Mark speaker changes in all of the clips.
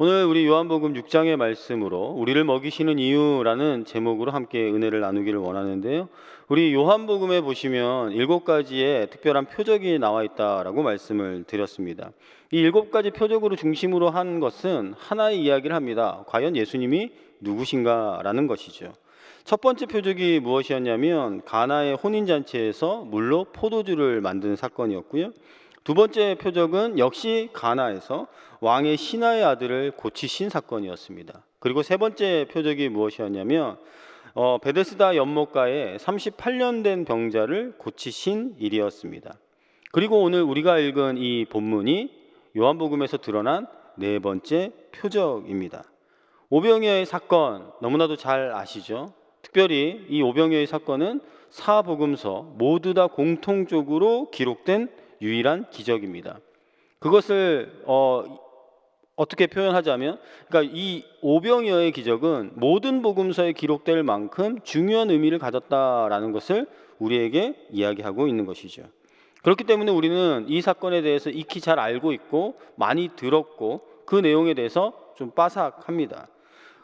Speaker 1: 오늘 우리 요한복음 6장의 말씀으로 우리를 먹이시는 이유라는 제목으로 함께 은혜를 나누기를 원하는데요. 우리 요한복음에 보시면 일곱 가지의 특별한 표적이 나와 있다라고 말씀을 드렸습니다. 이 일곱 가지 표적으로 중심으로 한 것은 하나의 이야기를 합니다. 과연 예수님이 누구신가라는 것이죠. 첫 번째 표적이 무엇이었냐면 가나의 혼인 잔치에서 물로 포도주를 만든 사건이었고요. 두 번째 표적은 역시 가나에서 왕의 신하의 아들을 고치신 사건이었습니다. 그리고 세 번째 표적이 무엇이었냐면 어, 베데스다 연못가에 38년 된 병자를 고치신 일이었습니다. 그리고 오늘 우리가 읽은 이 본문이 요한복음에서 드러난 네 번째 표적입니다. 오병이어의 사건 너무나도 잘 아시죠? 특별히 이 오병이어의 사건은 사복음서 모두 다 공통적으로 기록된 유일한 기적입니다. 그것을 어, 어떻게 표현하자면, 그러니까 이 오병이어의 기적은 모든 복음서에 기록될 만큼 중요한 의미를 가졌다라는 것을 우리에게 이야기하고 있는 것이죠. 그렇기 때문에 우리는 이 사건에 대해서 익히 잘 알고 있고 많이 들었고 그 내용에 대해서 좀 빠삭합니다.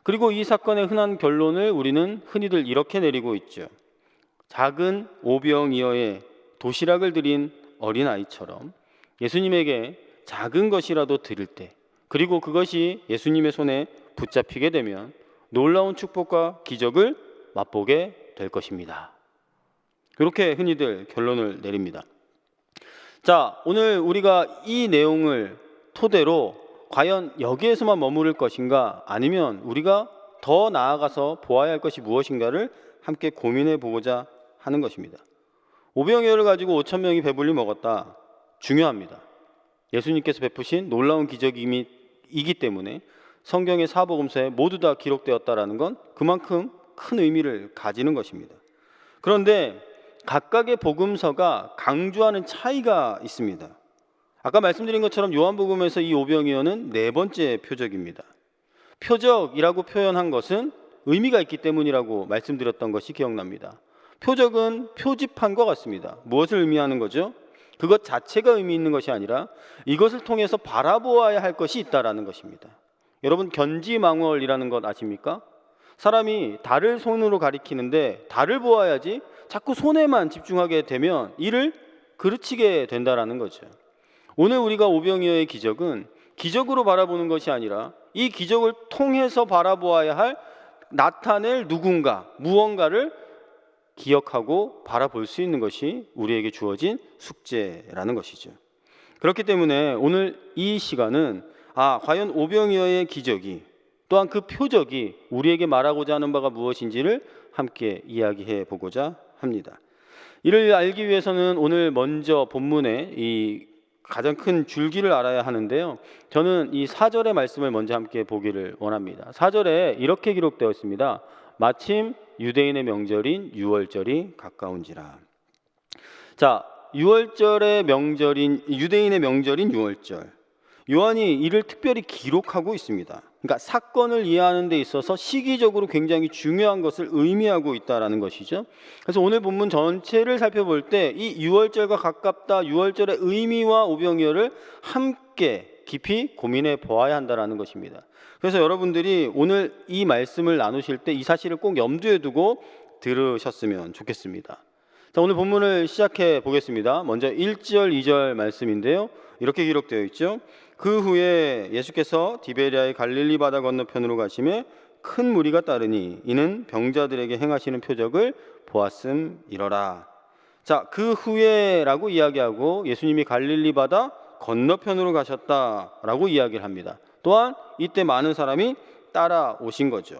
Speaker 1: 그리고 이 사건의 흔한 결론을 우리는 흔히들 이렇게 내리고 있죠. 작은 오병이어의 도시락을 드린 어린 아이처럼 예수님에게 작은 것이라도 드릴 때 그리고 그것이 예수님의 손에 붙잡히게 되면 놀라운 축복과 기적을 맛보게 될 것입니다. 그렇게 흔히들 결론을 내립니다. 자, 오늘 우리가 이 내용을 토대로 과연 여기에서만 머무를 것인가 아니면 우리가 더 나아가서 보아야 할 것이 무엇인가를 함께 고민해 보고자 하는 것입니다. 오병이어를 가지고 5천 명이 배불리 먹었다. 중요합니다. 예수님께서 베푸신 놀라운 기적이기 때문에 성경의 사복음서에 모두 다 기록되었다라는 건 그만큼 큰 의미를 가지는 것입니다. 그런데 각각의 복음서가 강조하는 차이가 있습니다. 아까 말씀드린 것처럼 요한복음에서 이 오병이어는 네 번째 표적입니다. 표적이라고 표현한 것은 의미가 있기 때문이라고 말씀드렸던 것이 기억납니다. 표적은 표지판과 같습니다. 무엇을 의미하는 거죠? 그것 자체가 의미 있는 것이 아니라 이것을 통해서 바라보아야 할 것이 있다라는 것입니다. 여러분 견지망월이라는 것 아십니까? 사람이 달을 손으로 가리키는데 달을 보아야지 자꾸 손에만 집중하게 되면 이를 그르치게 된다라는 거죠. 오늘 우리가 오병이어의 기적은 기적으로 바라보는 것이 아니라 이 기적을 통해서 바라보아야 할 나타낼 누군가, 무언가를 기억하고 바라볼 수 있는 것이 우리에게 주어진 숙제라는 것이죠. 그렇기 때문에 오늘 이 시간은 아, 과연 오병이어의 기적이 또한 그 표적이 우리에게 말하고자 하는 바가 무엇인지를 함께 이야기해 보고자 합니다. 이를 알기 위해서는 오늘 먼저 본문의 이 가장 큰 줄기를 알아야 하는데요. 저는 이 4절의 말씀을 먼저 함께 보기를 원합니다. 4절에 이렇게 기록되어 있습니다. 마침 유대인의 명절인 유월절이 가까운지라. 자, 유월절의 명절인 유대인의 명절인 유월절. 요한이 이를 특별히 기록하고 있습니다. 그러니까 사건을 이해하는 데 있어서 시기적으로 굉장히 중요한 것을 의미하고 있다라는 것이죠. 그래서 오늘 본문 전체를 살펴볼 때 이 유월절과 가깝다 유월절의 의미와 오병이어를 함께 깊이 고민해 보아야 한다라는 것입니다. 그래서 여러분들이 오늘 이 말씀을 나누실 때 이 사실을 꼭 염두에 두고 들으셨으면 좋겠습니다. 자, 오늘 본문을 시작해 보겠습니다. 먼저 1절, 2절 말씀인데요. 이렇게 기록되어 있죠. 그 후에 예수께서 디베리아의 갈릴리 바다 건너편으로 가심에 큰 무리가 따르니 이는 병자들에게 행하시는 표적을 보았음 이러라. 자, 그 후에라고 이야기하고 예수님이 갈릴리 바다 건너편으로 가셨다라고 이야기를 합니다. 또한 이때 많은 사람이 따라오신 거죠.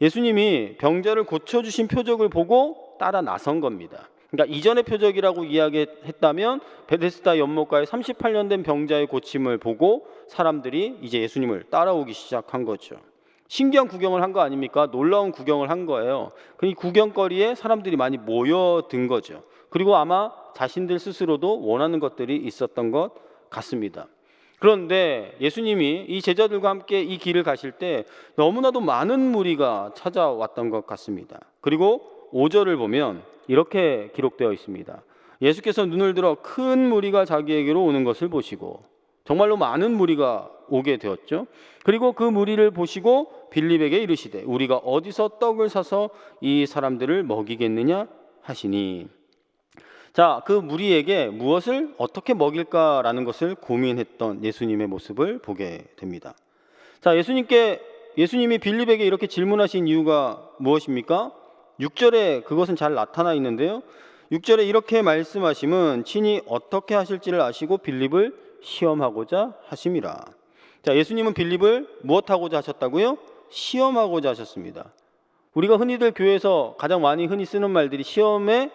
Speaker 1: 예수님이 병자를 고쳐주신 표적을 보고 따라 나선 겁니다. 그러니까 이전의 표적이라고 이야기했다면 베데스다 연못가에 38년 된 병자의 고침을 보고 사람들이 이제 예수님을 따라오기 시작한 거죠. 신기한 구경을 한 거 아닙니까? 놀라운 구경을 한 거예요. 그 구경거리에 사람들이 많이 모여든 거죠. 그리고 아마 자신들 스스로도 원하는 것들이 있었던 것 같습니다. 그런데 예수님이 이 제자들과 함께 이 길을 가실 때 너무나도 많은 무리가 찾아왔던 것 같습니다. 그리고 5절을 보면 이렇게 기록되어 있습니다. 예수께서 눈을 들어 큰 무리가 자기에게로 오는 것을 보시고 정말로 많은 무리가 오게 되었죠. 그리고 그 무리를 보시고 빌립에게 이르시되 우리가 어디서 떡을 사서 이 사람들을 먹이겠느냐 하시니 자, 그 무리에게 무엇을 어떻게 먹일까라는 것을 고민했던 예수님의 모습을 보게 됩니다. 자, 예수님께 예수님이 빌립에게 이렇게 질문하신 이유가 무엇입니까? 6절에 그것은 잘 나타나 있는데요. 6절에 이렇게 말씀하심은 친히 어떻게 하실지를 아시고 빌립을 시험하고자 하심이라. 자, 예수님은 빌립을 무엇하고자 하셨다고요? 시험하고자 하셨습니다. 우리가 흔히들 교회에서 가장 많이 흔히 쓰는 말들이 시험에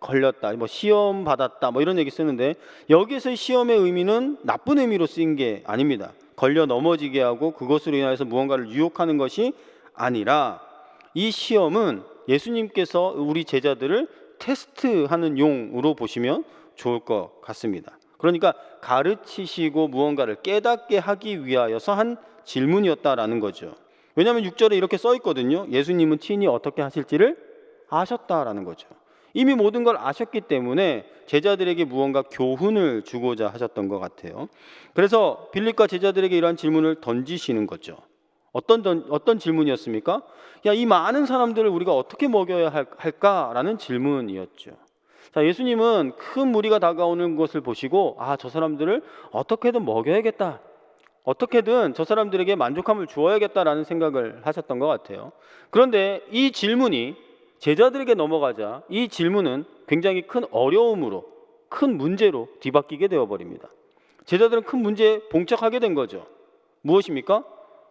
Speaker 1: 걸렸다, 뭐 시험 받았다, 뭐 이런 얘기 쓰는데 여기서의 시험의 의미는 나쁜 의미로 쓰인 게 아닙니다. 걸려 넘어지게 하고 그것으로 인하여서 무언가를 유혹하는 것이 아니라 이 시험은 예수님께서 우리 제자들을 테스트하는 용으로 보시면 좋을 것 같습니다. 그러니까 가르치시고 무언가를 깨닫게 하기 위하여서 한 질문이었다라는 거죠. 왜냐하면 6절에 이렇게 써 있거든요. 예수님은 친히 어떻게 하실지를 아셨다라는 거죠. 이미 모든 걸 아셨기 때문에 제자들에게 무언가 교훈을 주고자 하셨던 것 같아요. 그래서 빌립과 제자들에게 이러한 질문을 던지시는 거죠. 어떤 던, 어떤 질문이었습니까? 야, 이 많은 사람들을 우리가 어떻게 먹여야 할, 할까라는 질문이었죠. 자, 예수님은 큰 무리가 다가오는 것을 보시고 아, 저 사람들을 어떻게든 먹여야겠다. 어떻게든 저 사람들에게 만족함을 주어야겠다라는 생각을 하셨던 것 같아요. 그런데 이 질문이 제자들에게 넘어가자 이 질문은 굉장히 큰 어려움으로 큰 문제로 뒤바뀌게 되어 버립니다. 제자들은 큰 문제에 봉착하게 된 거죠. 무엇입니까?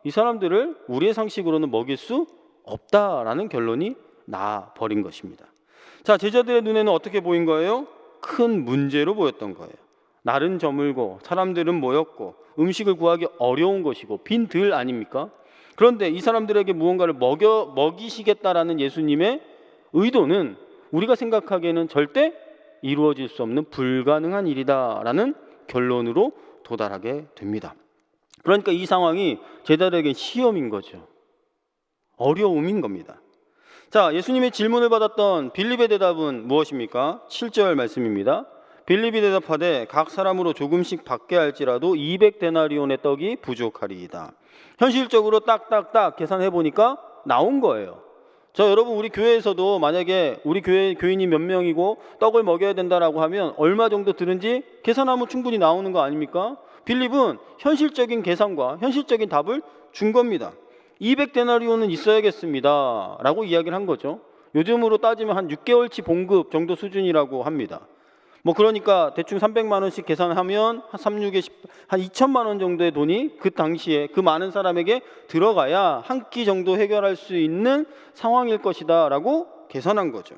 Speaker 1: 이 사람들을 우리의 상식으로는 먹일 수 없다라는 결론이 나 버린 것입니다. 자, 제자들의 눈에는 어떻게 보인 거예요? 큰 문제로 보였던 거예요. 날은 저물고 사람들은 모였고 음식을 구하기 어려운 것이고 빈 들 아닙니까? 그런데 이 사람들에게 무언가를 먹여 먹이시겠다라는 예수님의 의도는 우리가 생각하기에는 절대 이루어질 수 없는 불가능한 일이다라는 결론으로 도달하게 됩니다. 그러니까 이 상황이 제자들에게 시험인 거죠. 어려움인 겁니다. 자, 예수님의 질문을 받았던 빌립의 대답은 무엇입니까? 7절 말씀입니다. 빌립이 대답하되 각 사람으로 조금씩 받게 할지라도 200데나리온의 떡이 부족하리이다. 현실적으로 딱딱딱 계산해 보니까 나온 거예요. 저 여러분 우리 교회에서도 만약에 우리 교회 교인이 몇 명이고 떡을 먹여야 된다라고 하면 얼마 정도 드는지 계산하면 충분히 나오는 거 아닙니까? 빌립은 현실적인 계산과 현실적인 답을 준 겁니다. 200데나리온은 있어야겠습니다. 라고 이야기를 한 거죠. 요즘으로 따지면 한 6개월치 봉급 정도 수준이라고 합니다. 뭐 그러니까 대충 300만 원씩 계산하면 한 3, 6에 10, 한 2천만 원 정도의 돈이 그 당시에 그 많은 사람에게 들어가야 한 끼 정도 해결할 수 있는 상황일 것이다라고 계산한 거죠.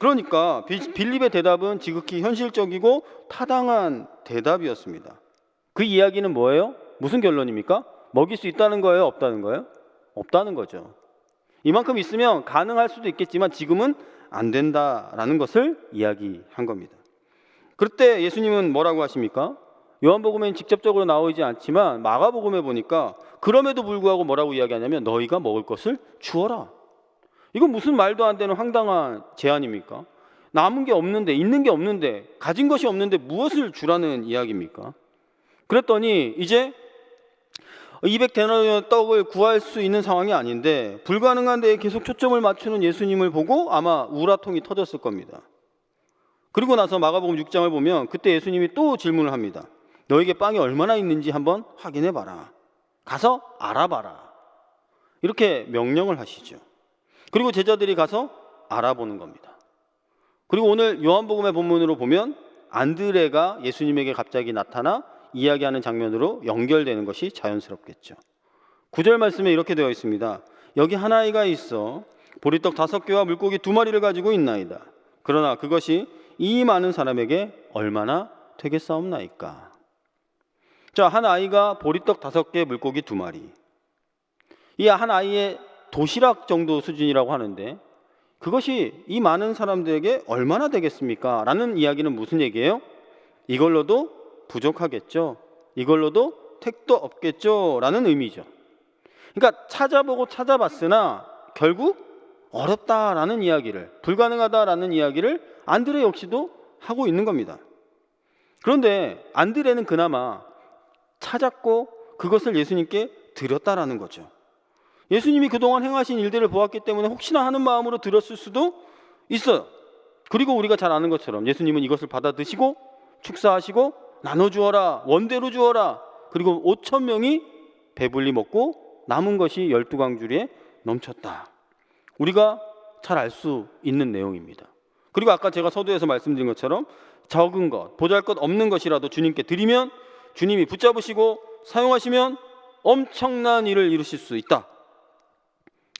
Speaker 1: 그러니까 빌- 빌립의 대답은 지극히 현실적이고 타당한 대답이었습니다. 그 이야기는 뭐예요? 무슨 결론입니까? 먹일 수 있다는 거예요? 없다는 거예요? 없다는 거죠. 이만큼 있으면 가능할 수도 있겠지만 지금은 안 된다라는 것을 이야기한 겁니다. 그때 예수님은 뭐라고 하십니까? 요한복음에는 직접적으로 나오지 않지만 마가복음에 보니까 그럼에도 불구하고 뭐라고 이야기하냐면 너희가 먹을 것을 주어라. 이건 무슨 말도 안 되는 황당한 제안입니까? 남은 게 없는데 있는 게 없는데 가진 것이 없는데 무엇을 주라는 이야기입니까? 그랬더니 이제 200데나리온 떡을 구할 수 있는 상황이 아닌데 불가능한 데에 계속 초점을 맞추는 예수님을 보고 아마 우라통이 터졌을 겁니다. 그리고 나서 마가복음 6장을 보면 그때 예수님이 또 질문을 합니다. 너에게 빵이 얼마나 있는지 한번 확인해 봐라. 가서 알아봐라. 이렇게 명령을 하시죠. 그리고 제자들이 가서 알아보는 겁니다. 그리고 오늘 요한복음의 본문으로 보면 안드레가 예수님에게 갑자기 나타나 이야기하는 장면으로 연결되는 것이 자연스럽겠죠. 구절 말씀에 이렇게 되어 있습니다. 여기 한 아이가 있어 보리떡 다섯 개와 물고기 두 마리를 가지고 있나이다. 그러나 그것이 이 많은 사람에게 얼마나 되겠사옵나이까. 자, 한 아이가 보리떡 다섯 개, 물고기 두 마리. 이 한 아이의 도시락 정도 수준이라고 하는데 그것이 이 많은 사람들에게 얼마나 되겠습니까? 라는 이야기는 무슨 얘기예요? 이걸로도 부족하겠죠. 이걸로도 택도 없겠죠. 라는 의미죠. 그러니까 찾아보고 찾아봤으나 결국 어렵다라는 이야기를, 불가능하다라는 이야기를 안드레 역시도 하고 있는 겁니다. 그런데 안드레는 그나마 찾았고 그것을 예수님께 드렸다라는 거죠. 예수님이 그동안 행하신 일들을 보았기 때문에 혹시나 하는 마음으로 드렸을 수도 있어요. 그리고 우리가 잘 아는 것처럼 예수님은 이것을 받아 드시고 축사하시고 나눠 주어라 원대로 주어라 그리고 5천 명이 배불리 먹고 남은 것이 열두 광주리에 넘쳤다. 우리가 잘 알 수 있는 내용입니다. 그리고 아까 제가 서두에서 말씀드린 것처럼 적은 것, 보잘 것 없는 것이라도 주님께 드리면 주님이 붙잡으시고 사용하시면 엄청난 일을 이루실 수 있다.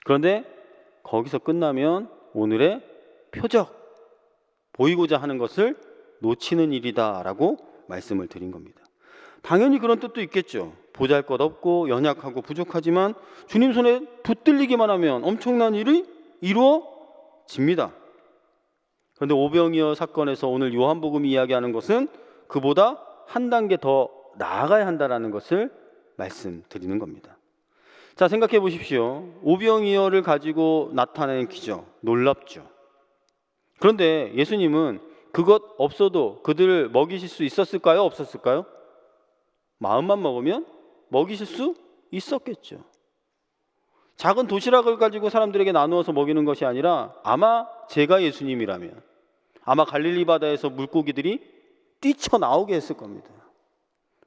Speaker 1: 그런데 거기서 끝나면 오늘의 표적 보이고자 하는 것을 놓치는 일이다라고 말씀을 드린 겁니다. 당연히 그런 뜻도 있겠죠. 보잘 것 없고 연약하고 부족하지만 주님 손에 붙들리기만 하면 엄청난 일이 이루어집니다. 그런데 오병이어 사건에서 오늘 요한복음이 이야기하는 것은 그보다 한 단계 더 나아가야 한다라는 것을 말씀드리는 겁니다. 자, 생각해 보십시오. 오병이어를 가지고 나타낸 기적, 놀랍죠. 그런데 예수님은 그것 없어도 그들을 먹이실 수 있었을까요? 없었을까요? 마음만 먹으면 먹이실 수 있었겠죠. 작은 도시락을 가지고 사람들에게 나누어서 먹이는 것이 아니라 아마 제가 예수님이라면 아마 갈릴리 바다에서 물고기들이 뛰쳐나오게 했을 겁니다.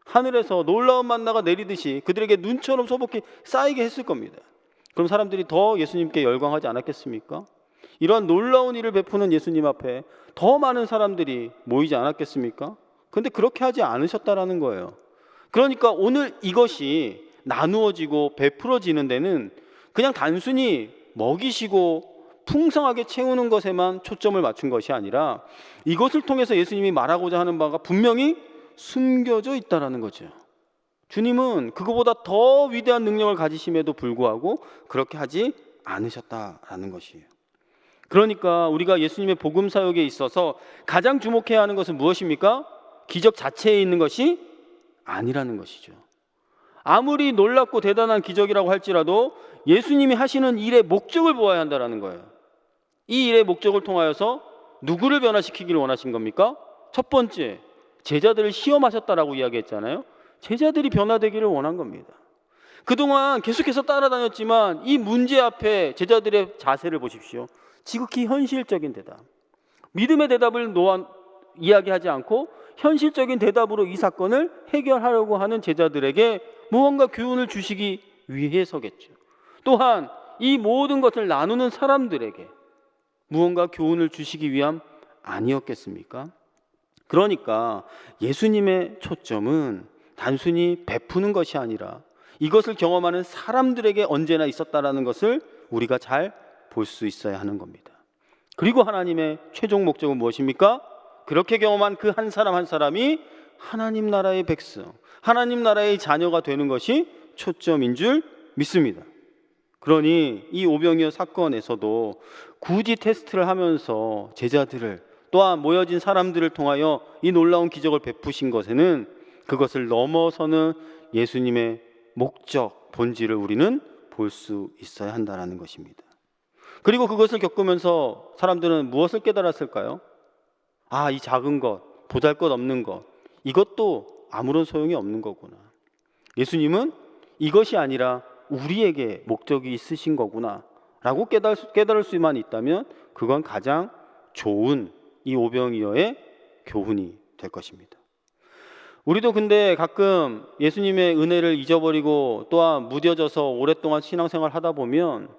Speaker 1: 하늘에서 놀라운 만나가 내리듯이 그들에게 눈처럼 소복히 쌓이게 했을 겁니다. 그럼 사람들이 더 예수님께 열광하지 않았겠습니까? 이러한 놀라운 일을 베푸는 예수님 앞에 더 많은 사람들이 모이지 않았겠습니까? 근데 그렇게 하지 않으셨다라는 거예요. 그러니까 오늘 이것이 나누어지고 베풀어지는 데는 그냥 단순히 먹이시고 풍성하게 채우는 것에만 초점을 맞춘 것이 아니라 이것을 통해서 예수님이 말하고자 하는 바가 분명히 숨겨져 있다라는 거죠. 주님은 그거보다 더 위대한 능력을 가지심에도 불구하고 그렇게 하지 않으셨다라는 것이에요. 그러니까 우리가 예수님의 복음 사역에 있어서 가장 주목해야 하는 것은 무엇입니까? 기적 자체에 있는 것이 아니라는 것이죠. 아무리 놀랍고 대단한 기적이라고 할지라도 예수님이 하시는 일의 목적을 보아야 한다라는 거예요. 이 일의 목적을 통하여서 누구를 변화시키기를 원하신 겁니까? 첫 번째, 제자들을 시험하셨다라고 이야기했잖아요. 제자들이 변화되기를 원한 겁니다. 그동안 계속해서 따라다녔지만 이 문제 앞에 제자들의 자세를 보십시오. 지극히 현실적인 대답. 믿음의 대답을 놓아 이야기하지 않고 현실적인 대답으로 이 사건을 해결하려고 하는 제자들에게 무언가 교훈을 주시기 위해서겠죠. 또한 이 모든 것을 나누는 사람들에게 무언가 교훈을 주시기 위함 아니었겠습니까? 그러니까 예수님의 초점은 단순히 베푸는 것이 아니라 이것을 경험하는 사람들에게 언제나 있었다라는 것을 우리가 잘 볼 수 있어야 하는 겁니다. 그리고 하나님의 최종 목적은 무엇입니까? 그렇게 경험한 그 한 사람 한 사람이 하나님 나라의 백성, 하나님 나라의 자녀가 되는 것이 초점인 줄 믿습니다. 그러니 이 오병이어 사건에서도 굳이 테스트를 하면서 제자들을 또한 모여진 사람들을 통하여 이 놀라운 기적을 베푸신 것에는 그것을 넘어서는 예수님의 목적, 본질을 우리는 볼 수 있어야 한다라는 것입니다. 그리고 그것을 겪으면서 사람들은 무엇을 깨달았을까요? 아, 이 작은 것, 보잘 것 없는 것, 이것도 아무런 소용이 없는 거구나. 예수님은 이것이 아니라 우리에게 목적이 있으신 거구나. 라고 깨달을, 수, 깨달을 수만 있다면 그건 가장 좋은 이 오병이어의 교훈이 될 것입니다. 우리도 근데 가끔 예수님의 은혜를 잊어버리고 또한 무뎌져서 오랫동안 신앙생활 하다 보면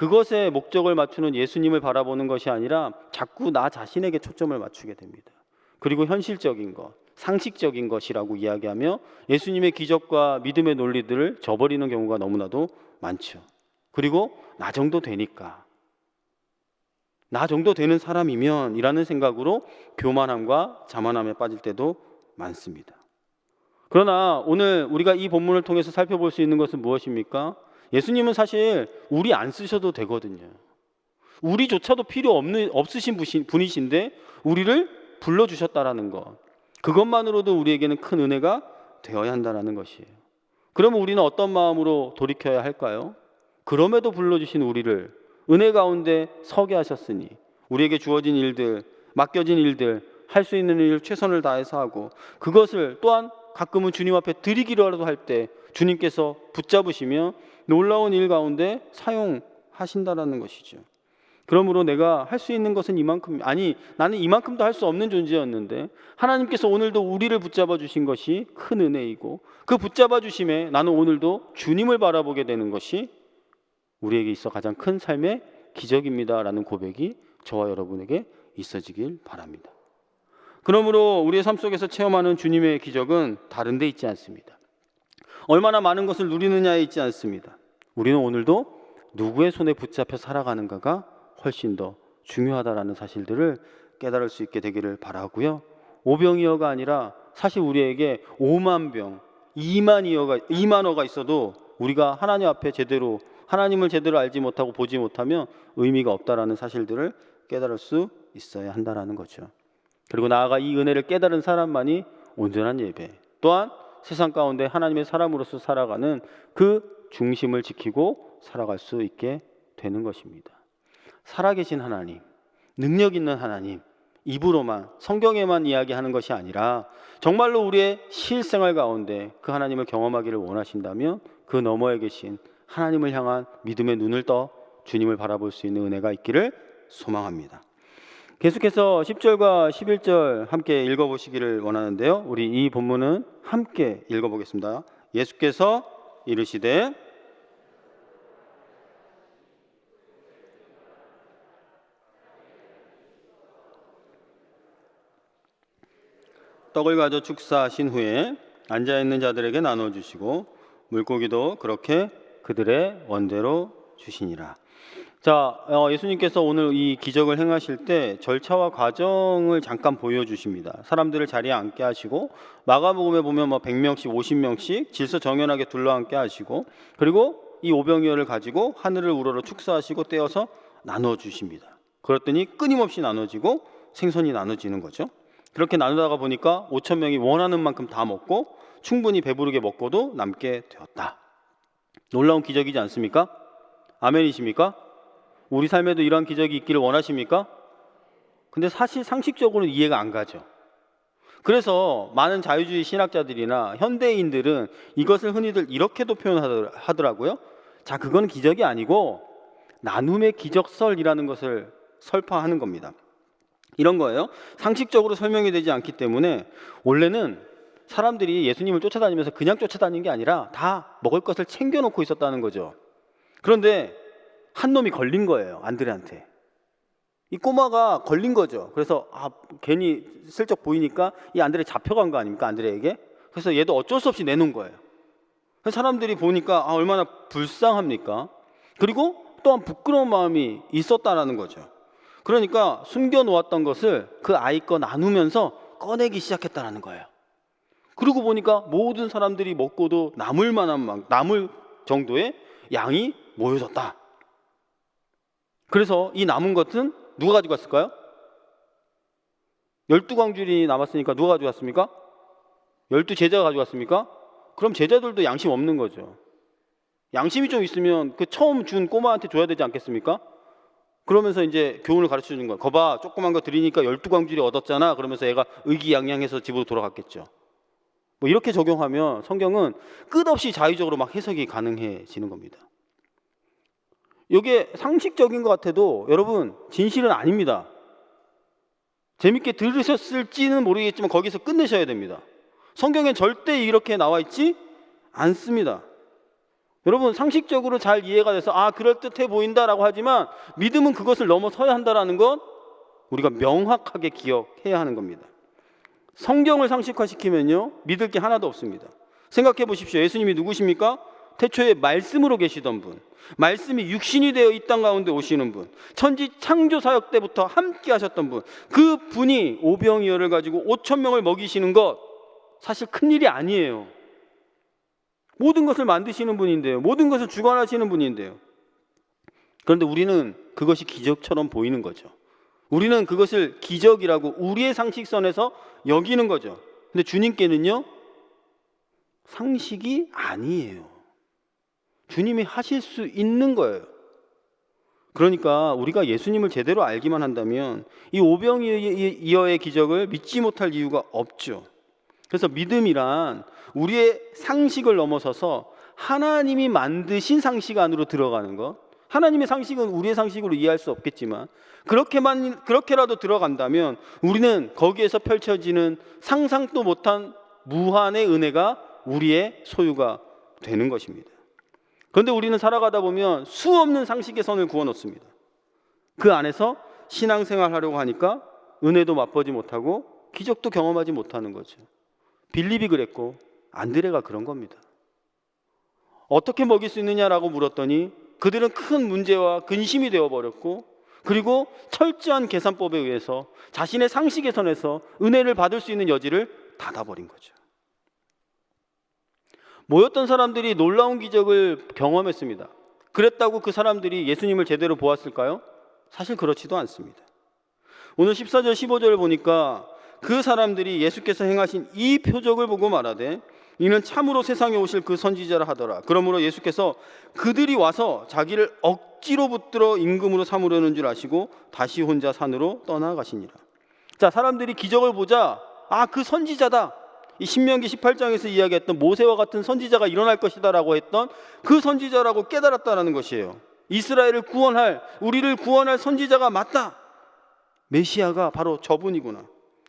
Speaker 1: 그것에 목적을 맞추는 예수님을 바라보는 것이 아니라 자꾸 나 자신에게 초점을 맞추게 됩니다. 그리고 현실적인 것, 상식적인 것이라고 이야기하며 예수님의 기적과 믿음의 논리들을 저버리는 경우가 너무나도 많죠. 그리고 나 정도 되니까 나 정도 되는 사람이면 이라는 생각으로 교만함과 자만함에 빠질 때도 많습니다. 그러나 오늘 우리가 이 본문을 통해서 살펴볼 수 있는 것은 무엇입니까? 예수님은 사실 우리 안 쓰셔도 되거든요. 우리조차도 필요 없는 없으신 분이신데 우리를 불러 주셨다라는 것. 그것만으로도 우리에게는 큰 은혜가 되어야 한다라는 것이에요. 그러면 우리는 어떤 마음으로 돌이켜야 할까요? 그럼에도 불러 주신 우리를 은혜 가운데 서게 하셨으니 우리에게 주어진 일들, 맡겨진 일들, 할 수 있는 일 최선을 다해서 하고 그것을 또한 가끔은 주님 앞에 드리기라도 할 때 주님께서 붙잡으시며 놀라운 일 가운데 사용하신다라는 것이죠. 그러므로 내가 할 수 있는 것은 이만큼 아니 나는 이만큼도 할 수 없는 존재였는데 하나님께서 오늘도 우리를 붙잡아 주신 것이 큰 은혜이고 그 붙잡아 주심에 나는 오늘도 주님을 바라보게 되는 것이 우리에게 있어 가장 큰 삶의 기적입니다라는 고백이 저와 여러분에게 있어지길 바랍니다. 그러므로 우리의 삶 속에서 체험하는 주님의 기적은 다른 데 있지 않습니다. 얼마나 많은 것을 누리느냐에 있지 않습니다. 우리는 오늘도 누구의 손에 붙잡혀 살아가는가가 훨씬 더 중요하다라는 사실들을 깨달을 수 있게 되기를 바라고요. 오병이어가 아니라 사실 우리에게 5만 병, 2만 이어가 2만 어가 있어도 우리가 하나님 앞에 제대로 하나님을 제대로 알지 못하고 보지 못하면 의미가 없다라는 사실들을 깨달을 수 있어야 한다라는 거죠. 그리고 나아가 이 은혜를 깨달은 사람만이 온전한 예배 또한 세상 가운데 하나님의 사람으로서 살아가는 그 중심을 지키고 살아갈 수 있게 되는 것입니다. 살아계신 하나님, 능력 있는 하나님, 입으로만 성경에만 이야기하는 것이 아니라 정말로 우리의 실생활 가운데 그 하나님을 경험하기를 원하신다면 그 너머에 계신 하나님을 향한 믿음의 눈을 떠 주님을 바라볼 수 있는 은혜가 있기를 소망합니다. 계속해서 10절과 11절 함께 읽어보시기를 원하는데요. 우리 이 본문은 함께 읽어보겠습니다. 예수께서 이르시되 떡을 가져 축사하신 후에 앉아 있는 자들에게 나눠 주시고 물고기도 그렇게 그들의 원대로 주시니라. 자, 어, 예수님께서 오늘 이 기적을 행하실 때 절차와 과정을 잠깐 보여주십니다. 사람들을 자리에 앉게 하시고 마가복음에 보면 뭐 100명씩, 50명씩 질서 정연하게 둘러앉게 하시고 그리고 이 오병이어를 가지고 하늘을 우러러 축사하시고 떼어서 나눠 주십니다. 그랬더니 끊임없이 나눠지고 생선이 나눠지는 거죠. 그렇게 나누다가 보니까 5천 명이 원하는 만큼 다 먹고 충분히 배부르게 먹고도 남게 되었다. 놀라운 기적이지 않습니까? 아멘이십니까? 우리 삶에도 이러한 기적이 있기를 원하십니까? 근데 사실 상식적으로 이해가 안 가죠. 그래서 많은 자유주의 신학자들이나 현대인들은 이것을 흔히들 이렇게도 표현하더라고요. 자, 그건 기적이 아니고 나눔의 기적설이라는 것을 설파하는 겁니다. 이런 거예요. 상식적으로 설명이 되지 않기 때문에 원래는 사람들이 예수님을 쫓아다니면서 그냥 쫓아다니는 게 아니라 다 먹을 것을 챙겨놓고 있었다는 거죠. 그런데 한 놈이 걸린 거예요. 안드레한테. 이 꼬마가 걸린 거죠. 그래서 아, 괜히 슬쩍 보이니까 이 안드레 잡혀간 거 아닙니까? 안드레에게. 그래서 얘도 어쩔 수 없이 내놓은 거예요. 사람들이 보니까 아, 얼마나 불쌍합니까? 그리고 또한 부끄러운 마음이 있었다라는 거죠. 그러니까 숨겨 놓았던 것을 그 아이 거 나누면서 꺼내기 시작했다라는 거예요. 그리고 보니까 모든 사람들이 먹고도 남을 만한 만 남을 정도의 양이 모여졌다. 그래서 이 남은 것은 누가 가지고 갔을까요? 열두 광줄이 남았으니까 누가 가지고 갔습니까? 열두 제자가 가지고 갔습니까? 그럼 제자들도 양심 없는 거죠. 양심이 좀 있으면 그 처음 준 꼬마한테 줘야 되지 않겠습니까? 그러면서 이제 교훈을 가르쳐 주는 거야. 거봐, 조그만 거 드리니까 열두 광줄이 얻었잖아. 그러면서 얘가 의기양양해서 집으로 돌아갔겠죠. 뭐 이렇게 적용하면 성경은 끝없이 자의적으로 막 해석이 가능해지는 겁니다. 이게 상식적인 것 같아도 여러분 진실은 아닙니다. 재밌게 들으셨을지는 모르겠지만 거기서 끝내셔야 됩니다. 성경엔 절대 이렇게 나와 있지 않습니다. 여러분 상식적으로 잘 이해가 돼서 아 그럴듯해 보인다라고 하지만 믿음은 그것을 넘어서야 한다라는 것 우리가 명확하게 기억해야 하는 겁니다. 성경을 상식화시키면요 믿을 게 하나도 없습니다. 생각해 보십시오. 예수님이 누구십니까? 태초에 말씀으로 계시던 분, 말씀이 육신이 되어 이 땅 가운데 오시는 분, 천지 창조 사역 때부터 함께 하셨던 분, 그 분이 오병이어를 가지고 5천 명을 먹이시는 것 사실 큰 일이 아니에요. 모든 것을 만드시는 분인데요. 모든 것을 주관하시는 분인데요. 그런데 우리는 그것이 기적처럼 보이는 거죠. 우리는 그것을 기적이라고 우리의 상식선에서 여기는 거죠. 근데 주님께는요, 상식이 아니에요. 주님이 하실 수 있는 거예요. 그러니까 우리가 예수님을 제대로 알기만 한다면 이 오병이어의 기적을 믿지 못할 이유가 없죠. 그래서 믿음이란 우리의 상식을 넘어서서 하나님이 만드신 상식 안으로 들어가는 것. 하나님의 상식은 우리의 상식으로 이해할 수 없겠지만 그렇게만 그렇게라도 들어간다면 우리는 거기에서 펼쳐지는 상상도 못한 무한의 은혜가 우리의 소유가 되는 것입니다. 그런데 우리는 살아가다 보면 수 없는 상식의 선을 구워 놓습니다. 그 안에서 신앙생활 하려고 하니까 은혜도 맛보지 못하고 기적도 경험하지 못하는 거죠. 빌립이 그랬고 안드레가 그런 겁니다. 어떻게 먹일 수 있느냐라고 물었더니 그들은 큰 문제와 근심이 되어 버렸고 그리고 철저한 계산법에 의해서 자신의 상식의 선에서 은혜를 받을 수 있는 여지를 닫아버린 거죠. 모였던 사람들이 놀라운 기적을 경험했습니다. 그랬다고 그 사람들이 예수님을 제대로 보았을까요? 사실 그렇지도 않습니다. 오늘 14절 15절을 보니까 그 사람들이 예수께서 행하신 이 표적을 보고 말하되 이는 참으로 세상에 오실 그 선지자라 하더라. 그러므로 예수께서 그들이 와서 자기를 억지로 붙들어 임금으로 삼으려는 줄 아시고 다시 혼자 산으로 떠나가시니라. 자, 사람들이 기적을 보자 아, 그 선지자다. 이 신명기 18장에서 이야기했던 모세와 같은 선지자가 일어날 것이다라고 했던 그 선지자라고 깨달았다라는 것이에요. 이스라엘을 구원할 우리를 구원할 선지자가 맞다. 메시아가 바로 저분이구나.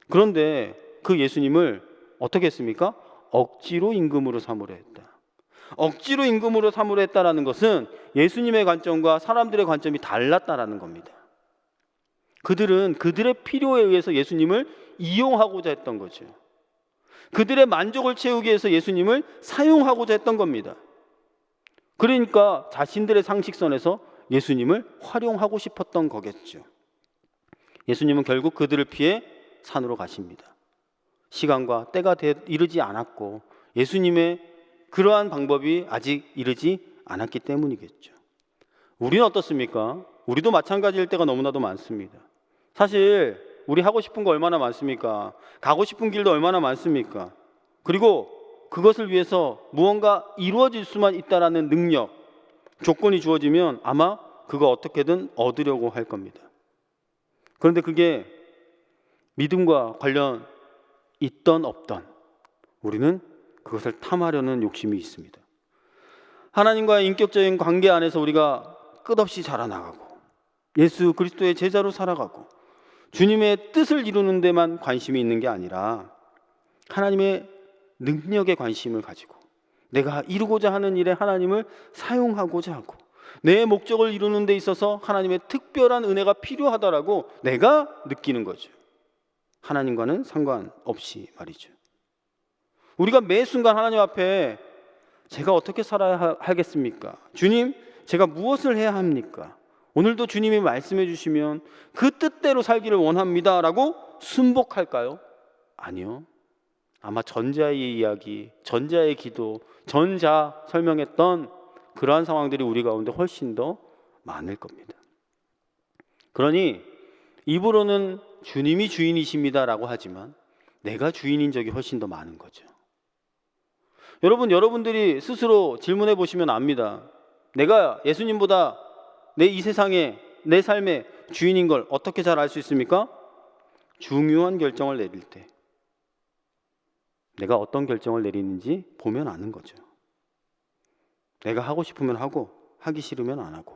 Speaker 1: 그런데 그 예수님을 어떻게 했습니까? 억지로 임금으로 삼으려 했다. 억지로 임금으로 삼으려 했다라는 것은 예수님의 관점과 사람들의 관점이 달랐다라는 겁니다. 그들은 그들의 필요에 의해서 예수님을 이용하고자 했던 거죠. 그들의 만족을 채우기 위해서 예수님을 사용하고자 했던 겁니다. 그러니까 자신들의 상식선에서 예수님을 활용하고 싶었던 거겠죠. 예수님은 결국 그들을 피해 산으로 가십니다. 시간과 때가 되- 이르지 않았고 예수님의 그러한 방법이 아직 이르지 않았기 때문이겠죠. 우리는 어떻습니까? 우리도 마찬가지일 때가 너무나도 많습니다. 사실 우리 하고 싶은 거 얼마나 많습니까? 가고 싶은 길도 얼마나 많습니까? 그리고 그것을 위해서 무언가 이루어질 수만 있다라는 능력, 조건이 주어지면 아마 그거 어떻게든 얻으려고 할 겁니다. 그런데 그게 믿음과 관련 있던 없던 우리는 그것을 탐하려는 욕심이 있습니다. 하나님과의 인격적인 관계 안에서 우리가 끝없이 자라나가고 예수 그리스도의 제자로 살아가고 주님의 뜻을 이루는 데만 관심이 있는 게 아니라 하나님의 능력에 관심을 가지고 내가 이루고자 하는 일에 하나님을 사용하고자 하고 내 목적을 이루는 데 있어서 하나님의 특별한 은혜가 필요하다라고 내가 느끼는 거죠. 하나님과는 상관없이 말이죠. 우리가 매 순간 하나님 앞에 제가 어떻게 살아야 하- 하겠습니까? 주님, 제가 무엇을 해야 합니까? 오늘도 주님이 말씀해 주시면 그 뜻대로 살기를 원합니다라고 순복할까요? 아니요. 아마 전자의 이야기, 전자의 기도, 전자 설명했던 그러한 상황들이 우리 가운데 훨씬 더 많을 겁니다. 그러니 입으로는 주님이 주인이십니다라고 하지만 내가 주인인 적이 훨씬 더 많은 거죠. 여러분, 여러분들이 스스로 질문해 보시면 압니다. 내가 예수님보다 내 이 세상에 내 삶의 주인인 걸 어떻게 잘 알 수 있습니까? 중요한 결정을 내릴 때 내가 어떤 결정을 내리는지 보면 아는 거죠. 내가 하고 싶으면 하고 하기 싫으면 안 하고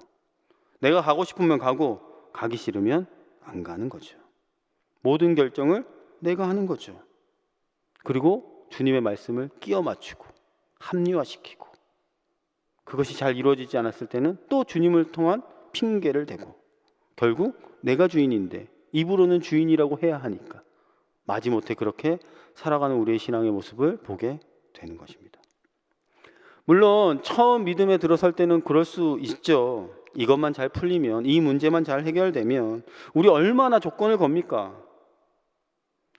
Speaker 1: 내가 가고 싶으면 가고 가기 싫으면 안 가는 거죠. 모든 결정을 내가 하는 거죠. 그리고 주님의 말씀을 끼워 맞추고 합리화시키고 그것이 잘 이루어지지 않았을 때는 또 주님을 통한 핑계를 대고 결국 내가 주인인데 입으로는 주인이라고 해야 하니까 마지못해 그렇게 살아가는 우리의 신앙의 모습을 보게 되는 것입니다. 물론 처음 믿음에 들어설 때는 그럴 수 있죠. 이것만 잘 풀리면 이 문제만 잘 해결되면 우리 얼마나 조건을 겁니까?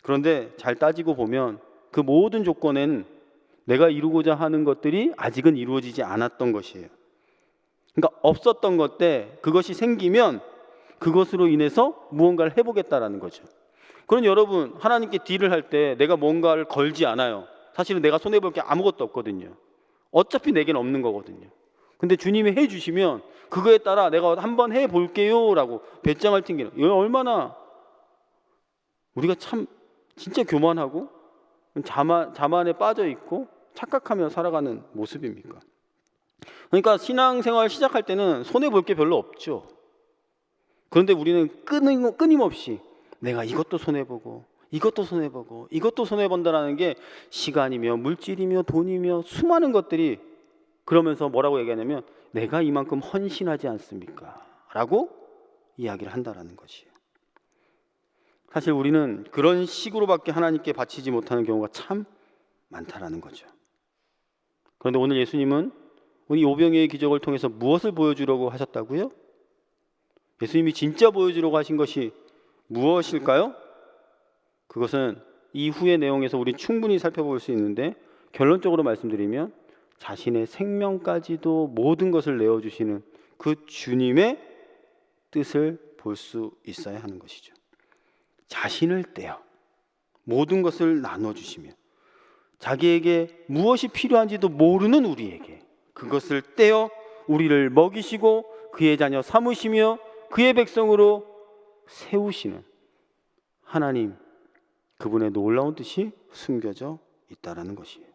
Speaker 1: 그런데 잘 따지고 보면 그 모든 조건엔 내가 이루고자 하는 것들이 아직은 이루어지지 않았던 것이에요. 그러니까 없었던 것 때 그것이 생기면 그것으로 인해서 무언가를 해보겠다라는 거죠. 그런 여러분 하나님께 딜을 할 때 내가 뭔가를 걸지 않아요. 사실은 내가 손해 볼 게 아무것도 없거든요. 어차피 내겐 없는 거거든요. 근데 주님이 해 주시면 그거에 따라 내가 한번 해 볼게요라고 배짱을 튕기는. 이거 얼마나 우리가 참 진짜 교만하고 자만 자만에 빠져 있고 착각하며 살아가는 모습입니까? 그러니까 신앙생활 시작할 때는 손해 볼 게 별로 없죠. 그런데 우리는 끊임, 끊임없이 내가 이것도 손해 보고 이것도 손해 보고 이것도 손해 본다라는 게 시간이며 물질이며 돈이며 수많은 것들이 그러면서 뭐라고 얘기하냐면 내가 이만큼 헌신하지 않습니까? 라고 이야기를 한다라는 것이에요. 사실 우리는 그런 식으로밖에 하나님께 바치지 못하는 경우가 참 많다라는 거죠. 그런데 오늘 예수님은 우리 오병이의 기적을 통해서 무엇을 보여주려고 하셨다고요? 예수님이 진짜 보여주려고 하신 것이 무엇일까요? 그것은 이후의 내용에서 우리 충분히 살펴볼 수 있는데 결론적으로 말씀드리면 자신의 생명까지도 모든 것을 내어 주시는 그 주님의 뜻을 볼 수 있어야 하는 것이죠. 자신을 떼어 모든 것을 나눠 주시며 자기에게 무엇이 필요한지도 모르는 우리에게 그것을 떼어 우리를 먹이시고 그의 자녀 삼으시며 그의 백성으로 세우시는 하나님 그분의 놀라운 뜻이 숨겨져 있다라는 것이에요.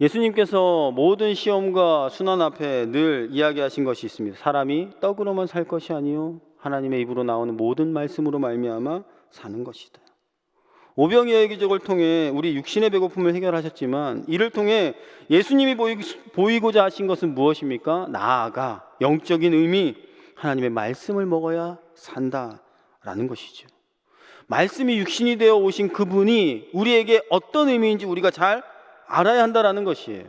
Speaker 1: 예수님께서 모든 시험과 순환 앞에 늘 이야기하신 것이 있습니다. 사람이 떡으로만 살 것이 아니요 하나님의 입으로 나오는 모든 말씀으로 말미암아 사는 것이다. 오병이어의 기적을 통해 우리 육신의 배고픔을 해결하셨지만 이를 통해 예수님이 보이고자 하신 것은 무엇입니까? 나아가 영적인 의미 하나님의 말씀을 먹어야 산다라는 것이죠. 말씀이 육신이 되어 오신 그분이 우리에게 어떤 의미인지 우리가 잘 알아야 한다라는 것이에요.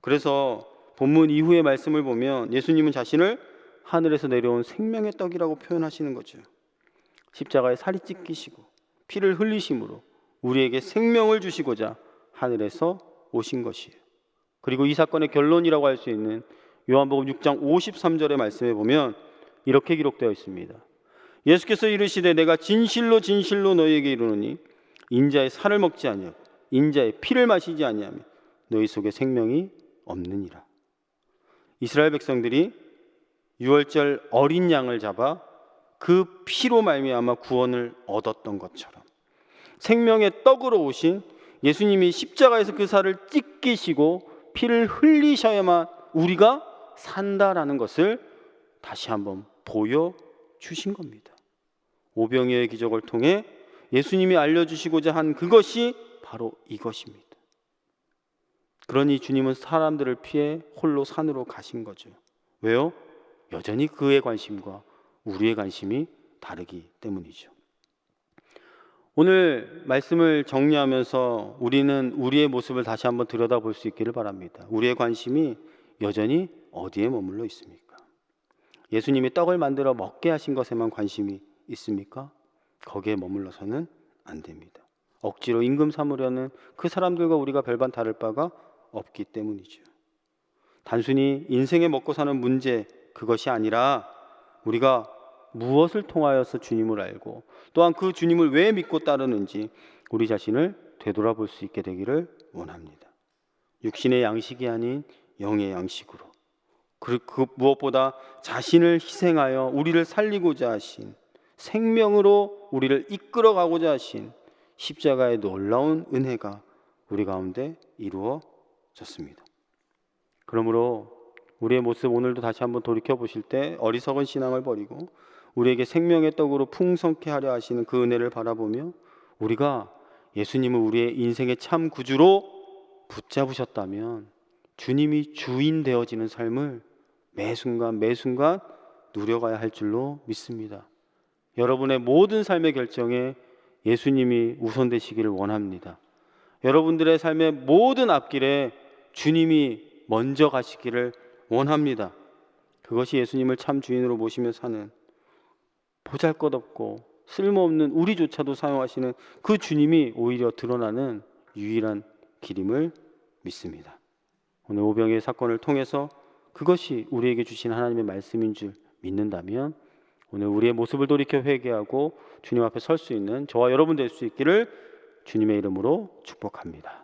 Speaker 1: 그래서 본문 이후의 말씀을 보면 예수님은 자신을 하늘에서 내려온 생명의 떡이라고 표현하시는 거죠. 십자가에 살이 찢기시고 피를 흘리심으로 우리에게 생명을 주시고자 하늘에서 오신 것이에요. 그리고 이 사건의 결론이라고 할 수 있는 요한복음 6장 53절의 말씀에 보면 이렇게 기록되어 있습니다. 예수께서 이르시되 내가 진실로 진실로 너희에게 이르노니 인자의 살을 먹지 아니하고 인자의 피를 마시지 아니하면 너희 속에 생명이 없느니라. 이스라엘 백성들이 유월절 어린 양을 잡아 그 피로 말미암아 구원을 얻었던 것처럼 생명의 떡으로 오신 예수님이 십자가에서 그 살을 찢기시고 피를 흘리셔야만 우리가 산다라는 것을 다시 한번 보여 주신 겁니다. 오병이어의 기적을 통해 예수님이 알려주시고자 한 그것이 바로 이것입니다. 그러니 주님은 사람들을 피해 홀로 산으로 가신 거죠. 왜요? 여전히 그의 관심과 우리의 관심이 다르기 때문이죠. 오늘 말씀을 정리하면서 우리는 우리의 모습을 다시 한번 들여다볼 수 있기를 바랍니다. 우리의 관심이 여전히 어디에 머물러 있습니까? 예수님이 떡을 만들어 먹게 하신 것에만 관심이 있습니까? 거기에 머물러서는 안 됩니다. 억지로 임금 삼으려는 그 사람들과 우리가 별반 다를 바가 없기 때문이죠. 단순히 인생에 먹고 사는 문제 그것이 아니라 우리가 무엇을 통하여서 주님을 알고 또한 그 주님을 왜 믿고 따르는지 우리 자신을 되돌아볼 수 있게 되기를 원합니다. 육신의 양식이 아닌 영의 양식으로 그, 그 무엇보다 자신을 희생하여 우리를 살리고자 하신 생명으로 우리를 이끌어 가고자 하신 십자가의 놀라운 은혜가 우리 가운데 이루어졌습니다. 그러므로 우리의 모습 오늘도 다시 한번 돌이켜 보실 때 어리석은 신앙을 버리고 우리에게 생명의 떡으로 풍성케 하려 하시는 그 은혜를 바라보며 우리가 예수님을 우리의 인생의 참 구주로 붙잡으셨다면 주님이 주인 되어지는 삶을 매 순간 매 순간 누려가야 할 줄로 믿습니다. 여러분의 모든 삶의 결정에 예수님이 우선 되시기를 원합니다. 여러분들의 삶의 모든 앞길에 주님이 먼저 가시기를 원합니다. 그것이 예수님을 참 주인으로 모시며 사는 보잘것없고 쓸모없는 우리조차도 사용하시는 그 주님이 오히려 드러나는 유일한 길임을 믿습니다. 오늘 오병의 사건을 통해서 그것이 우리에게 주신 하나님의 말씀인 줄 믿는다면 오늘 우리의 모습을 돌이켜 회개하고 주님 앞에 설 수 있는 저와 여러분 될 수 있기를 주님의 이름으로 축복합니다.